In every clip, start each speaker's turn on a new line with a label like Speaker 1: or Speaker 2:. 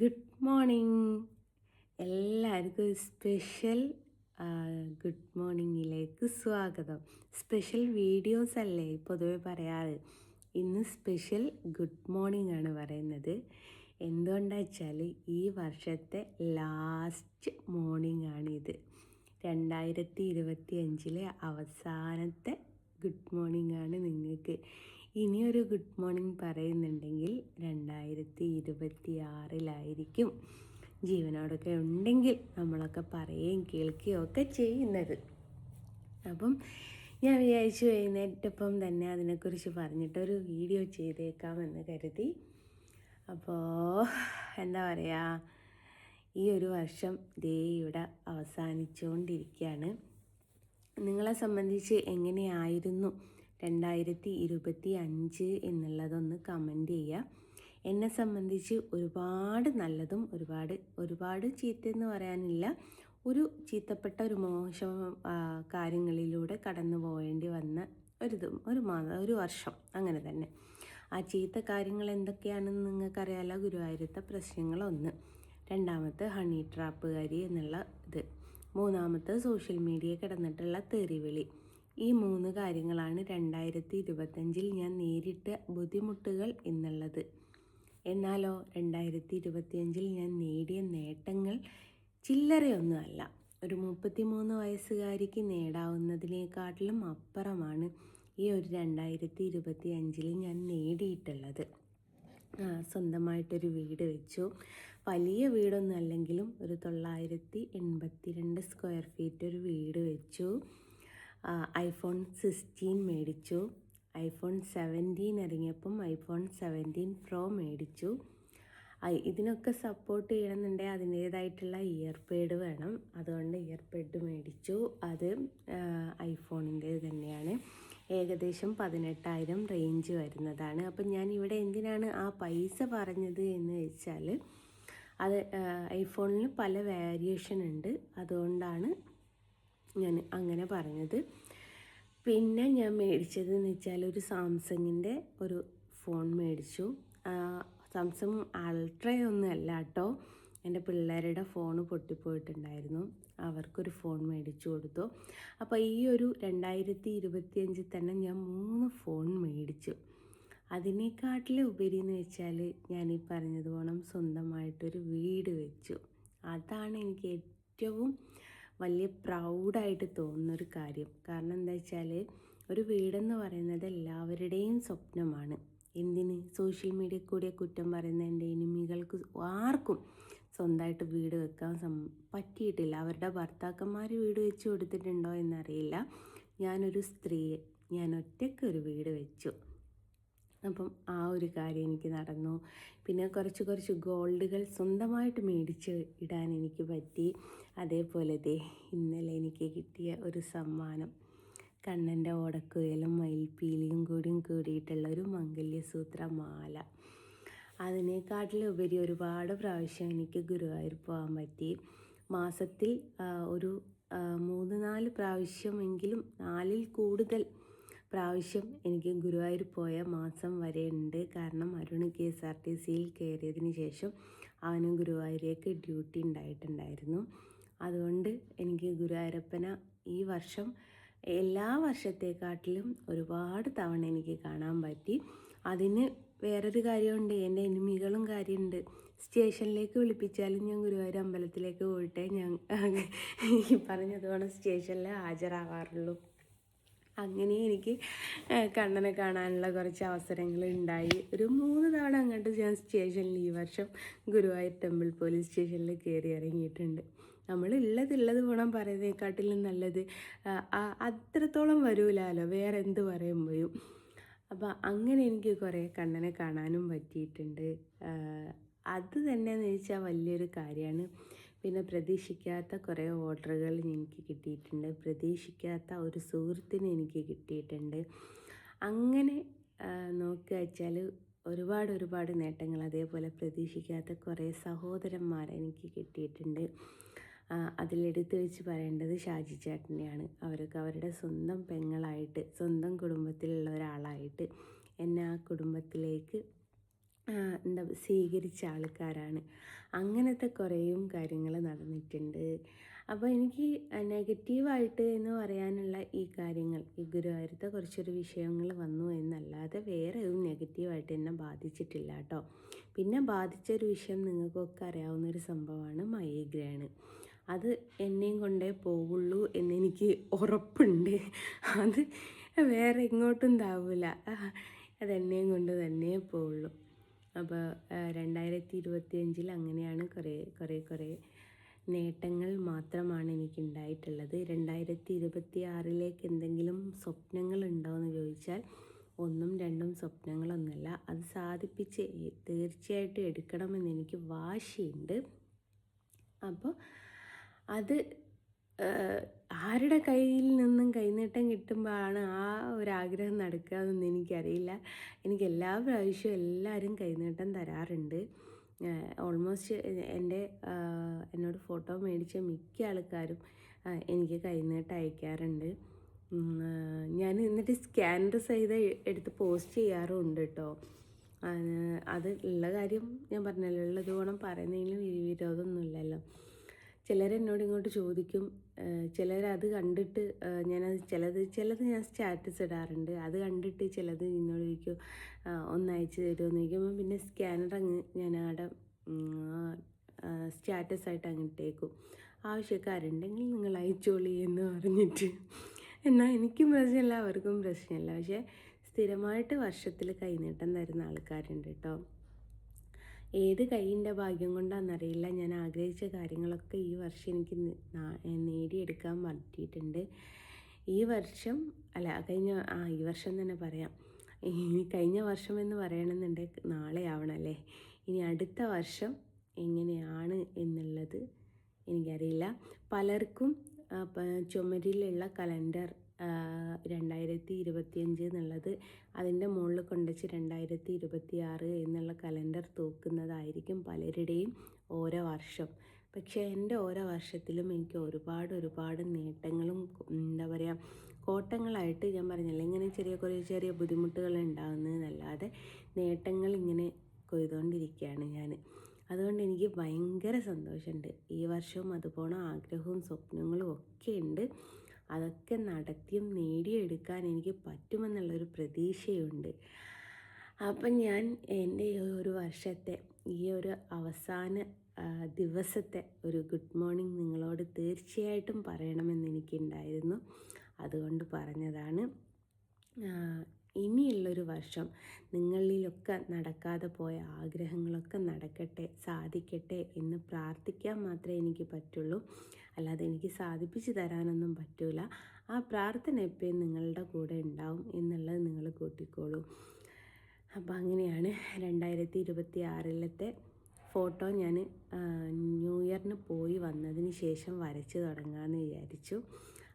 Speaker 1: Good morning എല്ലാവർക്കും special good മോർണിംഗിലേക്ക് സ്വാഗതം. സ്പെഷ്യൽ വീഡിയോസ് അല്ലേ പൊതുവെ പറയാറ്. ഇന്ന് സ്പെഷ്യൽ ഗുഡ് മോർണിംഗ് ആണ് പറയുന്നത്. എന്തുകൊണ്ടാ വെച്ചാൽ ഈ വർഷത്തെ ലാസ്റ്റ് മോർണിംഗ് ആണിത്. രണ്ടായിരത്തി ഇരുപത്തി അഞ്ചിലെ അവസാനത്തെ ഗുഡ് മോർണിംഗ് ആണ് നിങ്ങൾക്ക് ഇനിയൊരു ഗുഡ് മോർണിംഗ് പറയുന്നുണ്ടെങ്കിൽ രണ്ടായിരത്തി ഇരുപത്തി ആറിലായിരിക്കും ജീവനോടൊക്കെ ഉണ്ടെങ്കിൽ നമ്മളൊക്കെ പറയുകയും കേൾക്കുകയും ഒക്കെ ചെയ്യുന്നത്. അപ്പം ഞാൻ വിചാരിച്ചു എഴുന്നേറ്റപ്പം തന്നെ അതിനെക്കുറിച്ച് പറഞ്ഞിട്ടൊരു വീഡിയോ ചെയ്തേക്കാമെന്ന് കരുതി. അപ്പോൾ എന്താ പറയുക ഈ ഒരു വർഷം ദേ അവസാനിച്ചുകൊണ്ടിരിക്കുകയാണ് നിങ്ങളെ സംബന്ധിച്ച് എങ്ങനെയായിരുന്നു? രണ്ടായിരത്തി ഇരുപത്തി അഞ്ച് എന്നുള്ളതൊന്ന് കമന്റ് ചെയ്യുക എന്നെ സംബന്ധിച്ച് ഒരുപാട് നല്ലതും ഒരുപാട് ഒരുപാട് ചീത്തയെന്ന് പറയാനില്ല. ഒരു ചീത്തപ്പെട്ട ഒരു മോശം കാര്യങ്ങളിലൂടെ കടന്നു പോകേണ്ടി വന്ന ഒരു ഒരു മാസം ഒരു വർഷം അങ്ങനെ തന്നെ. ആ ചീത്ത കാര്യങ്ങൾ എന്തൊക്കെയാണെന്ന് നിങ്ങൾക്കറിയാലോ? ഗുരുവായൂരത്തെ പ്രശ്നങ്ങളൊന്ന്. രണ്ടാമത്തെ ഹണി ട്രാപ്പുകാരി എന്നുള്ള ഇത്. മൂന്നാമത്തെ സോഷ്യൽ മീഡിയ കിടന്നിട്ടുള്ള തെറിവിളി. ഈ മൂന്ന് കാര്യങ്ങളാണ് രണ്ടായിരത്തി ഇരുപത്തഞ്ചിൽ ഞാൻ നേരിട്ട ബുദ്ധിമുട്ടുകൾ എന്നുള്ളത്. എന്നാലോ രണ്ടായിരത്തി ഇരുപത്തിയഞ്ചിൽ ഞാൻ നേടിയ നേട്ടങ്ങൾ ചില്ലറയൊന്നുമല്ല. ഒരു മുപ്പത്തിമൂന്ന് വയസ്സുകാരിക്ക് നേടാവുന്നതിനേക്കാട്ടിലും അപ്പുറമാണ് ഈ ഒരു രണ്ടായിരത്തി ഇരുപത്തി അഞ്ചിൽ ഞാൻ നേടിയിട്ടുള്ളത്. സ്വന്തമായിട്ടൊരു വീട് വെച്ചു. വലിയ വീടൊന്നും അല്ലെങ്കിലും ഒരു തൊള്ളായിരത്തി എൺപത്തി രണ്ട് സ്ക്വയർ ഫീറ്റ് ഒരു വീട് വെച്ചു. ഐഫോൺ സിക്സ്റ്റീൻ മേടിച്ചു. ഐഫോൺ സെവന്റീൻ ഇറങ്ങിയപ്പം ഐഫോൺ സെവന്റീൻ പ്രോ മേടിച്ചു. ഇതിനൊക്കെ സപ്പോർട്ട് ചെയ്യണമെന്നുണ്ടെങ്കിൽ അതിന്റേതായിട്ടുള്ള ഇയർപേഡ് വേണം. അതുകൊണ്ട് ഇയർപേഡ് മേടിച്ചു. അത് ഐഫോണിന്റെ തന്നെയാണ്. ഏകദേശം പതിനെട്ടായിരം റേഞ്ച് വരുന്നതാണ്. അപ്പം ഞാൻ ഇവിടെ എന്തിനാണ് ആ പൈസ പറഞ്ഞത് എന്ന് വെച്ചാൽ അത് ഐഫോണിന് പല വേരിയേഷൻ ഉണ്ട്. അതുകൊണ്ടാണ് ഞാൻ അങ്ങനെ പറഞ്ഞത്. പിന്നെ ഞാൻ മേടിച്ചത് എന്ന് വെച്ചാൽ ഒരു സാംസങ്ങിന്റെ ഒരു ഫോൺ മേടിച്ചു. സാംസങ് അൾട്രയൊന്നും അല്ല കേട്ടോ. എന്റെ പിള്ളേരുടെ ഫോൺ പൊട്ടിപ്പോയിട്ടുണ്ടായിരുന്നു. അവർക്കൊരു ഫോൺ മേടിച്ചു കൊടുത്തു. അപ്പോൾ ഈ ഒരു രണ്ടായിരത്തി ഇരുപത്തിയഞ്ചിൽ തന്നെ ഞാൻ മൂന്ന് ഫോൺ മേടിച്ചു. അതിനേക്കാട്ടിലെ ഉപരി എന്ന് വെച്ചാൽ ഞാൻ ഈ പറഞ്ഞതുപോലെ സ്വന്തമായിട്ടൊരു വീട് വെച്ചു. അതാണ് എനിക്ക് ഏറ്റവും വലിയ പ്രൗഡായിട്ട് തോന്നുന്നൊരു കാര്യം. കാരണം എന്താ വെച്ചാൽ ഒരു വീടെന്ന് പറയുന്നത് എല്ലാവരുടെയും സ്വപ്നമാണ്. എന്തിന്? സോഷ്യൽ മീഡിയ കൂടെ കുറ്റം പറയുന്ന എന്റെ എനിമികൾക്ക് ആർക്കും സ്വന്തമായിട്ട് വീട് വെക്കാൻ സം പറ്റിയിട്ടില്ല. അവരുടെ ഭർത്താക്കന്മാർ വീട് വെച്ച് കൊടുത്തിട്ടുണ്ടോ എന്നറിയില്ല. ഞാനൊരു സ്ത്രീ ഞാൻ ഒറ്റയ്ക്ക് ഒരു വീട് വെച്ചു. അപ്പം ആ ഒരു കാര്യം എനിക്ക് നടന്നു. പിന്നെ കുറച്ച് കുറച്ച് ഗോൾഡുകൾ സ്വന്തമായിട്ട് മേടിച്ച് ഇടാൻ എനിക്ക് പറ്റി. അതേപോലെ ദേ ഇന്നലെ എനിക്ക് കിട്ടിയ ഒരു സമ്മാനം. കണ്ണന്റെ ഓടക്കുയലും മയിൽപ്പീലിയും കൂടിയും കൂടിയിട്ടുള്ള ഒരു മംഗല്യസൂത്ര മാല അതിനേക്കാട്ടിലുപരി ഒരുപാട് പ്രാവശ്യം എനിക്ക് ഗുരുവായൂർ പോകാൻ പറ്റി. മാസത്തിൽ ഒരു മൂന്ന് നാല് പ്രാവശ്യമെങ്കിലും നാലിൽ കൂടുതൽ പ്രാവശ്യം എനിക്ക് ഗുരുവായൂർ പോയ മാസം വരെ ഉണ്ട്. കാരണം Arun K S R T സിയിൽ കയറിയതിന് ശേഷം അവനും ഗുരുവായൂരേക്ക് ഡ്യൂട്ടി ഉണ്ടായിട്ടുണ്ടായിരുന്നു. അതുകൊണ്ട് എനിക്ക് ഗുരുവായൂരപ്പന ഈ വർഷം എല്ലാ വർഷത്തെക്കാട്ടിലും ഒരുപാട് തവണ എനിക്ക് കാണാൻ പറ്റി. അതിന് വേറൊരു കാര്യമുണ്ട്. എന്റെ എനിമികളും കാര്യമുണ്ട്. സ്റ്റേഷനിലേക്ക് വിളിപ്പിച്ചാലും ഞാൻ ഗുരുവായൂർ അമ്പലത്തിലേക്ക് പോയിട്ടേ ഞാൻ ഈ പറഞ്ഞതുപോലെ സ്റ്റേഷനിൽ ഹാജരാവാറുള്ളൂ. അങ്ങനെ എനിക്ക് കണ്ണനെ കാണാനുള്ള കുറച്ച് അവസരങ്ങൾ ഉണ്ടായി. ഒരു മൂന്ന് തവണ അങ്ങോട്ട് ഞാൻ സ്റ്റേഷനിൽ ഈ വർഷം ഗുരുവായൂർ ടെമ്പിൾ പോലീസ് സ്റ്റേഷനിൽ കയറി ഇറങ്ങിയിട്ടുണ്ട്. നമ്മൾ ഉള്ളതുള്ളത് ഗുണം പറയുന്നതിനെക്കാട്ടിലും നല്ലത് അത്രത്തോളം വരൂലാലോ വേറെ എന്ത് പറയുമ്പോഴും അപ്പോൾ അങ്ങനെ എനിക്ക് കുറേ കണ്ണനെ കാണാനും പറ്റിയിട്ടുണ്ട്. അത് തന്നെ എന്ന് വെച്ചാൽ വലിയൊരു കാര്യമാണ്. പിന്നെ പ്രതീക്ഷിക്കാത്ത കുറേ ഓർഡറുകൾ എനിക്ക് കിട്ടിയിട്ടുണ്ട്. പ്രതീക്ഷിക്കാത്ത ഒരു സുഹൃത്തിന് എനിക്ക് കിട്ടിയിട്ടുണ്ട്. അങ്ങനെ നോക്കുക വെച്ചാൽ ഒരുപാട് ഒരുപാട് നേട്ടങ്ങൾ അതേപോലെ പ്രതീക്ഷിക്കാത്ത കുറേ സഹോദരന്മാർ എനിക്ക് കിട്ടിയിട്ടുണ്ട്. അതിലെടുത്ത് വെച്ച് പറയേണ്ടത് ഷാജി ചേട്ടനെയാണ്. അവർക്ക് അവരുടെ സ്വന്തം പെങ്ങളായിട്ട് സ്വന്തം കുടുംബത്തിലുള്ള ഒരാളായിട്ട് എന്നെ ആ കുടുംബത്തിലേക്ക് എന്താ സ്വീകരിച്ച ആൾക്കാരാണ്. അങ്ങനത്തെ കുറേയും കാര്യങ്ങൾ നടന്നിട്ടുണ്ട്. അപ്പോൾ എനിക്ക് നെഗറ്റീവായിട്ട് എന്ന് പറയാനുള്ള ഈ കാര്യങ്ങൾ ഈ ഗുരുവായൂരത്തെ കുറച്ചൊരു വിഷയങ്ങൾ വന്നു എന്നല്ലാതെ വേറെ ഒരു നെഗറ്റീവായിട്ട് എന്നെ ബാധിച്ചിട്ടില്ല കേട്ടോ. പിന്നെ ബാധിച്ച ഒരു വിഷയം നിങ്ങൾക്കൊക്കെ അറിയാവുന്ന ഒരു സംഭവമാണ് മൈഗ്രെയിൻ അത് എന്നെയും കൊണ്ടേ പോവുള്ളൂ എന്നെനിക്ക് ഉറപ്പുണ്ട്. അത് വേറെ എങ്ങോട്ടും താവില്ല അതെന്നെയും കൊണ്ട് തന്നെ പോവുള്ളൂ. അപ്പോൾ രണ്ടായിരത്തി ഇരുപത്തി അഞ്ചിൽ അങ്ങനെയാണ് കുറേ കുറേ കുറേ നേട്ടങ്ങൾ മാത്രമാണ് എനിക്കുണ്ടായിട്ടുള്ളത്. രണ്ടായിരത്തി ഇരുപത്തി ആറിലേക്ക് എന്തെങ്കിലും സ്വപ്നങ്ങൾ ഉണ്ടോ എന്ന് ചോദിച്ചാൽ ഒന്നും രണ്ടും സ്വപ്നങ്ങളൊന്നുമല്ല അത് സാധിപ്പിച്ച് തീർച്ചയായിട്ടും എടുക്കണമെന്ന് എനിക്ക് വാശിയുണ്ട്. അപ്പോൾ അത് ആരുടെ കയ്യിൽ നിന്നും കൈനീട്ടം കിട്ടുമ്പോഴാണ് ആ ഒരാഗ്രഹം നടക്കുക എന്നൊന്നും എനിക്കറിയില്ല. എനിക്ക് എല്ലാ പ്രാവശ്യവും എല്ലാവരും കൈനീട്ടം തരാറുണ്ട്. ഓൾമോസ്റ്റ് എന്റെ എന്നോട് ഫോട്ടോ മേടിച്ച മിക്ക ആൾക്കാരും എനിക്ക് കൈനീട്ടം അയക്കാറുണ്ട്. ഞാൻ എന്നിട്ട് സ്കാനർ സഹിതം എടുത്ത് പോസ്റ്റ് ചെയ്യാറുമുണ്ട് കേട്ടോ. അത് ഉള്ള കാര്യം ഞാൻ പറഞ്ഞല്ലോ ഉള്ളത് ഗുണം പറയുന്നതിന് വിരോധമൊന്നുമില്ലല്ലോ. ചിലരെന്നോട് ഇങ്ങോട്ട് ചോദിക്കും ചിലർ അത് കണ്ടിട്ട് ഞാനത് ചിലത് ചിലത് ഞാൻ സ്റ്റാറ്റസ് ഇടാറുണ്ട്. അത് കണ്ടിട്ട് ചിലത് നിന്നോട് ചോദിക്കും ഒന്നയച്ച് ഒന്ന് അയച്ചു തരുമോ ചോദിക്കുമ്പോൾ പിന്നെ സ്കാനർ അങ്ങ് ഞാൻ അവിടെ സ്റ്റാറ്റസ് ആയിട്ട് അങ്ങ് ഇട്ടേക്കും. ആവശ്യക്കാരുണ്ടെങ്കിൽ നിങ്ങൾ അയച്ചോളി എന്ന് പറഞ്ഞിട്ട്. എന്നാൽ എനിക്കും പ്രശ്നമില്ല അവർക്കും പ്രശ്നമില്ല. പക്ഷേ സ്ഥിരമായിട്ട് വർഷത്തിൽ കൈനീട്ടം തരുന്ന ആൾക്കാരുണ്ട് കേട്ടോ. ഏത് കൈയിന്റെ ഭാഗ്യം കൊണ്ടാണെന്നറിയില്ല. ഞാൻ ആഗ്രഹിച്ച കാര്യങ്ങളൊക്കെ ഈ വർഷം എനിക്ക് നേടിയെടുക്കാൻ പറ്റിയിട്ടുണ്ട്. ഈ വർഷം അല്ല കഴിഞ്ഞ ആ ഈ വർഷം തന്നെ പറയാം. ഇനി കഴിഞ്ഞ വർഷം എന്ന് പറയണമെന്നുണ്ടെങ്കിൽ നാളെ ആവണമല്ലേ ഇനി അടുത്ത വർഷം എങ്ങനെയാണ് എന്നുള്ളത് എനിക്കറിയില്ല. പലർക്കും ചുമരിലുള്ള കലണ്ടർ രണ്ടായിരത്തി ഇരുപത്തിയഞ്ച് എന്നുള്ളത് അതിന്റെ മുകളിൽ കൊണ്ടുവച്ച് രണ്ടായിരത്തി ഇരുപത്തി ആറ് എന്നുള്ള കലണ്ടർ തൂക്കുന്നതായിരിക്കും പലരുടെയും ഓരോ വർഷം. പക്ഷേ എന്റെ ഓരോ വർഷത്തിലും എനിക്ക് ഒരുപാട് ഒരുപാട് നേട്ടങ്ങളും എന്താ പറയുക കോട്ടങ്ങളായിട്ട് ഞാൻ പറഞ്ഞില്ല ഇങ്ങനെ ചെറിയ കുറേ ചെറിയ ബുദ്ധിമുട്ടുകൾ ഉണ്ടാകുന്നതെന്നല്ലാതെ നേട്ടങ്ങൾ ഇങ്ങനെ കൊയ്തുകൊണ്ടിരിക്കുകയാണ് ഞാൻ. അതുകൊണ്ട് എനിക്ക് ഭയങ്കര സന്തോഷമുണ്ട്. ഈ വർഷവും അതുപോലെ ആഗ്രഹവും സ്വപ്നങ്ങളും ഒക്കെ ഉണ്ട്. അതൊക്കെ നടത്തിയും നേടിയെടുക്കാൻ എനിക്ക് പറ്റുമെന്നുള്ളൊരു പ്രതീക്ഷയുണ്ട്. അപ്പം ഞാൻ എന്റെ ഈ ഒരു വർഷത്തെ ഈ ഒരു അവസാന ദിവസത്തെ ഒരു ഗുഡ് മോർണിംഗ് നിങ്ങളോട് തീർച്ചയായിട്ടും പറയണമെന്ന് എനിക്കുണ്ടായിരുന്നു. അതുകൊണ്ട് പറഞ്ഞതാണ് ഇനിയുള്ളൊരു വർഷം നിങ്ങളിലൊക്കെ നടക്കാതെ പോയ ആഗ്രഹങ്ങളൊക്കെ നടക്കട്ടെ സാധിക്കട്ടെ എന്ന് പ്രാർത്ഥിക്കാൻ മാത്രമേ എനിക്ക് പറ്റുള്ളൂ. അല്ലാതെ എനിക്ക് സാധിപ്പിച്ചു തരാനൊന്നും പറ്റൂല. ആ പ്രാർത്ഥന എപ്പോഴും നിങ്ങളുടെ കൂടെ ഉണ്ടാവും എന്നുള്ളത് നിങ്ങൾ കൂട്ടിക്കോളൂ. അപ്പോൾ അങ്ങനെയാണ് രണ്ടായിരത്തി ഇരുപത്തി ആറിലത്തെ ഫോട്ടോ ഞാൻ ന്യൂ ഇയറിന് പോയി വന്നതിന് ശേഷം വരച്ച് തുടങ്ങാമെന്ന് വിചാരിച്ചു.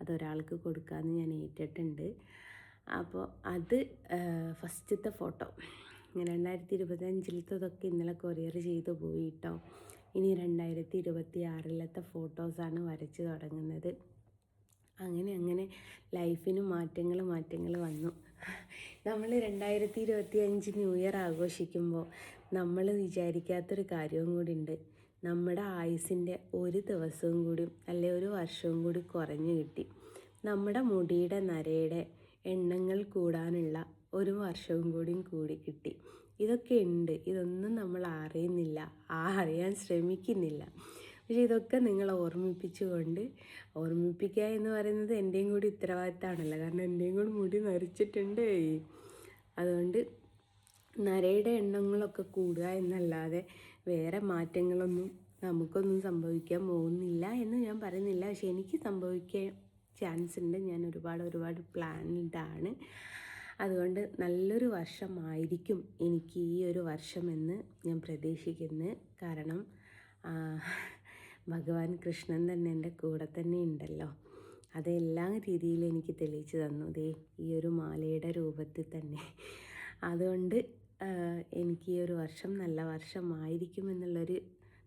Speaker 1: അതൊരാൾക്ക് കൊടുക്കാമെന്ന് ഞാൻ ഏറ്റിട്ടുണ്ട്. അപ്പോൾ അത് ഫസ്റ്റത്തെ ഫോട്ടോ. രണ്ടായിരത്തി ഇരുപത്തഞ്ചിലത്തതൊക്കെ ഇന്നലെ കൊറിയർ ചെയ്ത് പോയി കേട്ടോ. ഇനി രണ്ടായിരത്തി ഇരുപത്തി ആറിലത്തെ ഫോട്ടോസാണ് വരച്ച് തുടങ്ങുന്നത്. അങ്ങനെ അങ്ങനെ ലൈഫിന് മാറ്റങ്ങൾ മാറ്റങ്ങൾ വന്നു. നമ്മൾ രണ്ടായിരത്തി ഇരുപത്തി അഞ്ച് ന്യൂ ഇയർ ആഘോഷിക്കുമ്പോൾ നമ്മൾ വിചാരിക്കാത്തൊരു കാര്യവും കൂടി ഉണ്ട്. നമ്മുടെ ആയുസിന്റെ ഒരു ദിവസവും കൂടി അല്ലെ ഒരു വർഷവും കൂടി കുറഞ്ഞു കിട്ടി. നമ്മുടെ മുടിയുടെ നരയുടെ എണ്ണങ്ങൾ കൂടാനുള്ള ഒരു വർഷവും കൂടിയും കൂടി കിട്ടി. ഇതൊക്കെ ഉണ്ട്. ഇതൊന്നും നമ്മൾ അറിയുന്നില്ല. ആ അറിയാൻ ശ്രമിക്കുന്നില്ല. പക്ഷേ ഇതൊക്കെ നിങ്ങളെ ഓർമ്മിപ്പിച്ചുകൊണ്ട് ഓർമ്മിപ്പിക്കുക എന്ന് പറയുന്നത് എന്റെയും കൂടി ഉത്തരവാദിത്തമാണല്ലോ. കാരണം എന്റെയും കൂടി മുടി നരച്ചിട്ടുണ്ട് അതുകൊണ്ട് നരയുടെ എണ്ണങ്ങളൊക്കെ കൂടുക എന്നല്ലാതെ വേറെ മാറ്റങ്ങളൊന്നും നമുക്കൊന്നും സംഭവിക്കാൻ പോകുന്നില്ല എന്ന് ഞാൻ പറയുന്നില്ല. പക്ഷെ എനിക്ക് സംഭവിക്കാൻ ചാൻസ് ഉണ്ട്. ഞാൻ ഒരുപാട് ഒരുപാട് പ്ലാനിഡാണ് അതുകൊണ്ട് നല്ലൊരു വർഷമായിരിക്കും എനിക്ക് ഈ ഒരു വർഷമെന്ന് ഞാൻ പ്രതീക്ഷിക്കുന്നു. കാരണം ഭഗവാൻ കൃഷ്ണൻ തന്നെ എന്റെ കൂടെ തന്നെ ഉണ്ടല്ലോ. അതെല്ലാ രീതിയിലും എനിക്ക് തെളിയിച്ചു തന്നു. ദേ ഈ ഒരു മാലയുടെ രൂപത്തിൽ തന്നെ. അതുകൊണ്ട് എനിക്ക് ഈ ഒരു വർഷം നല്ല വർഷമായിരിക്കും എന്നുള്ളൊരു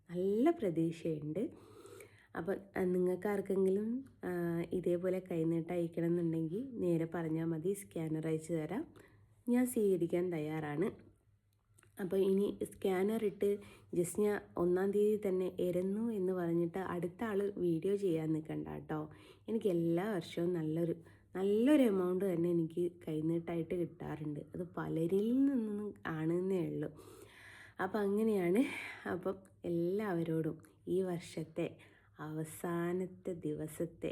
Speaker 1: നല്ല പ്രതീക്ഷയുണ്ട്. അപ്പം നിങ്ങൾക്ക് ആർക്കെങ്കിലും ഇതേപോലെ കൈനീട്ട് അയക്കണം എന്നുണ്ടെങ്കിൽ നേരെ പറഞ്ഞാൽ മതി സ്കാനർ അയച്ചു തരാം. ഞാൻ സ്വീകരിക്കാൻ തയ്യാറാണ്. അപ്പോൾ ഇനി സ്കാനർ ഇട്ട് ജസ്റ്റ് ഞാൻ ഒന്നാം തീയതി തന്നെ എരുന്നു എന്ന് പറഞ്ഞിട്ട് അടുത്ത ആൾ വീഡിയോ ചെയ്യാൻ നിൽക്കണ്ട കേട്ടോ. എനിക്ക് എല്ലാ വർഷവും നല്ലൊരു നല്ലൊരു എമൗണ്ട് തന്നെ എനിക്ക് കൈനീട്ടായിട്ട് കിട്ടാറുണ്ട്. അത് പലരിൽ നിന്നും ആണെന്നേ ഉള്ളൂ. അപ്പം അങ്ങനെയാണ്. അപ്പം എല്ലാവരോടും ഈ വർഷത്തെ അവസാനത്തെ ദിവസത്തെ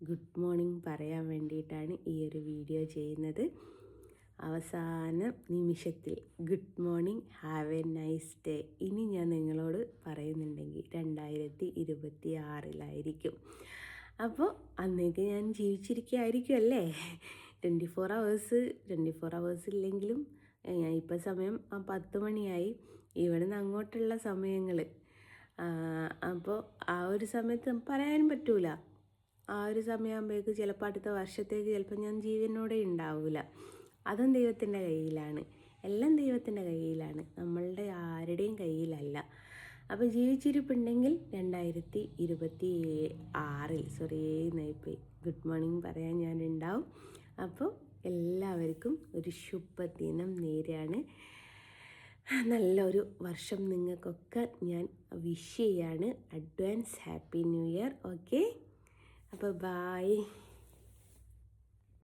Speaker 1: ഗുഡ് മോർണിംഗ് പറയാൻ വേണ്ടിയിട്ടാണ് ഈ ഒരു വീഡിയോ ചെയ്യുന്നത്. അവസാന നിമിഷത്തിൽ good morning have a nice day. ഇനി ഞാൻ നിങ്ങളോട് പറയുന്നുണ്ടെങ്കിൽ രണ്ടായിരത്തി ഇരുപത്തി ആറിലായിരിക്കും അപ്പോൾ അന്നേക്ക് ഞാൻ ജീവിച്ചിരിക്കുകയായിരിക്കും അല്ലേ? Twenty four hours twenty four hours ഇല്ലെങ്കിലും ഇപ്പോൾ സമയം പത്ത് മണിയായി. ഇവിടെ നിന്ന് അങ്ങോട്ടുള്ള സമയങ്ങൾ അപ്പോൾ ആ ഒരു സമയത്ത് പറയാനും പറ്റൂല. ആ ഒരു സമയമാകുമ്പോഴേക്ക് ചിലപ്പോൾ അടുത്ത വർഷത്തേക്ക് ചിലപ്പോൾ ഞാൻ ജീവനോടെ ഉണ്ടാവില്ല അതും ദൈവത്തിന്റെ കയ്യിലാണ്. എല്ലാം ദൈവത്തിന്റെ കയ്യിലാണ്. നമ്മളുടെ ആരുടെയും കയ്യിലല്ല. അപ്പോൾ ജീവിച്ചിരിപ്പുണ്ടെങ്കിൽ രണ്ടായിരത്തി ഇരുപത്തി ആറിൽ സോറി നയിപ്പോയി ഗുഡ് മോർണിംഗ് പറയാൻ ഞാനുണ്ടാവും. അപ്പോൾ എല്ലാവർക്കും ഒരു ശുഭദിനം നേരെയാണ്. നല്ലൊരു വർഷം നിങ്ങൾക്കൊക്കെ ഞാൻ വിഷ് ചെയ്യാണ്. Advance happy new year okay അപ്പോൾ ബായ്